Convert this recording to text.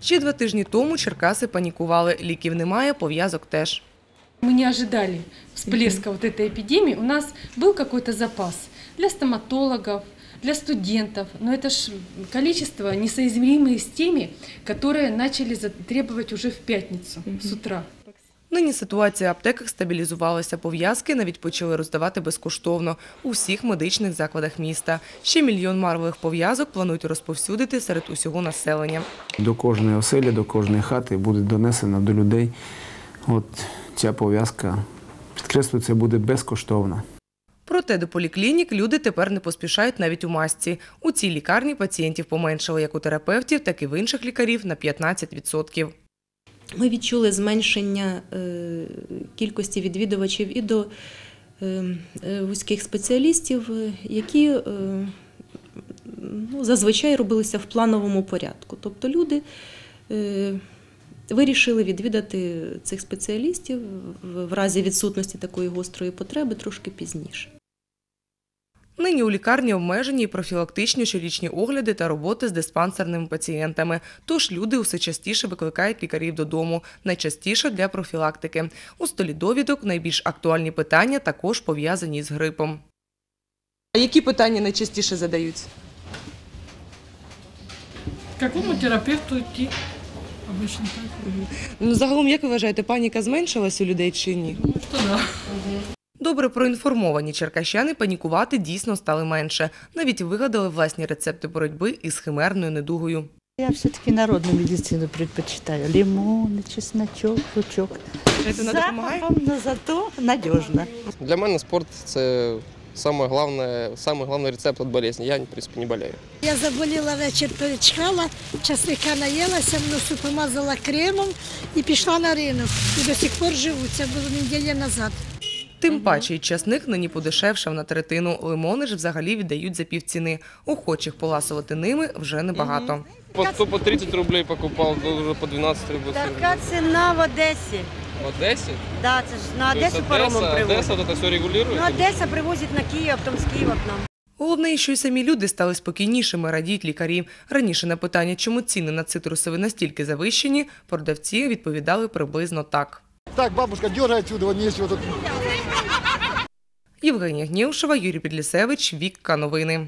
Ще два тижні тому Черкаси панікували. Ліків немає, пов'язок теж. Мы не ожидали всплеска вот этой эпидемии. У нас был какой-то запас для стоматологов, для студентов, но это ж количество несоизмеримое с теми, которые начали за- требовать уже в пятницу с утра. Нині ситуація в аптеках стабілізувалася. Пов'язки навіть почали роздавати безкоштовно у всіх медичних закладах міста. Ще мільйон марвелих пов'язок планують розповсюдити серед усього населення. До кожної оселі, до кожної хати буде донесена до людей. От ця пов'язка, підкреслюю, це буде безкоштовно. Проте до поліклінік люди тепер не поспішають навіть у масці. У цій лікарні пацієнтів поменшало як у терапевтів, так і в інших лікарів на 15%. Ми відчули зменшення е, кількості відвідувачів і до е, е, вузьких спеціалістів, які ну, зазвичай робилися в плановому порядку. Тобто люди вирішили відвідати цих спеціалістів в разі відсутності такої гострої потреби трошки пізніше. Нині у лікарні обмежені і профілактичні щорічні огляди та роботи з диспансерними пацієнтами. Тож люди усе частіше викликають лікарів додому, найчастіше для профілактики. У столі довідок найбільш актуальні питання також пов'язані з грипом. А які питання найчастіше задають? К какому терапевту идти? Обычно так. Ну, загалом, як ви вважаєте, паніка зменшилась у людей чи ні? Думаю, что да. Добре проінформовані черкащани панікувати дійсно стали менше. Навіть вигадали власні рецепти боротьби із химерною недугою. Я все-таки народную медицину предпочитаю. Лимон, чесночок, лучок. Це вона допомагає? запахом, но зато надежно. Для мене спорт це саме головне, саме головний рецепт від болезні. Я, в принципі, не болею. Я заболіла вечір, перечхала, часника наїлася, в носу помазала кремом і пішла на ринок. І до сих пор живу. Це було неділя назад. Тим паче, й часник нині подешевшав на третину. Лимони ж взагалі віддають за півціни. Охочих поласувати ними вже небагато. По, то по 30 рублей покупав, то вже по 12 рублей. Така ціна в Одесі. В Одесі? Да, це ж на Одесу паромом привозять. Одеса, это все регулирует? Ну, Одеса привозить на Київ, потім з Києва к нам. Головне, що й самі люди стали спокійнішими, радіють лікарі. Раніше на питання, чому ціни на цитрусові настільки завищені, продавці відповідали приблизно так. Так, бабушка, дергай отсюда, нечего тут. Євгенія Гнєушева, Юрій Підлісевич, Вікка Новини.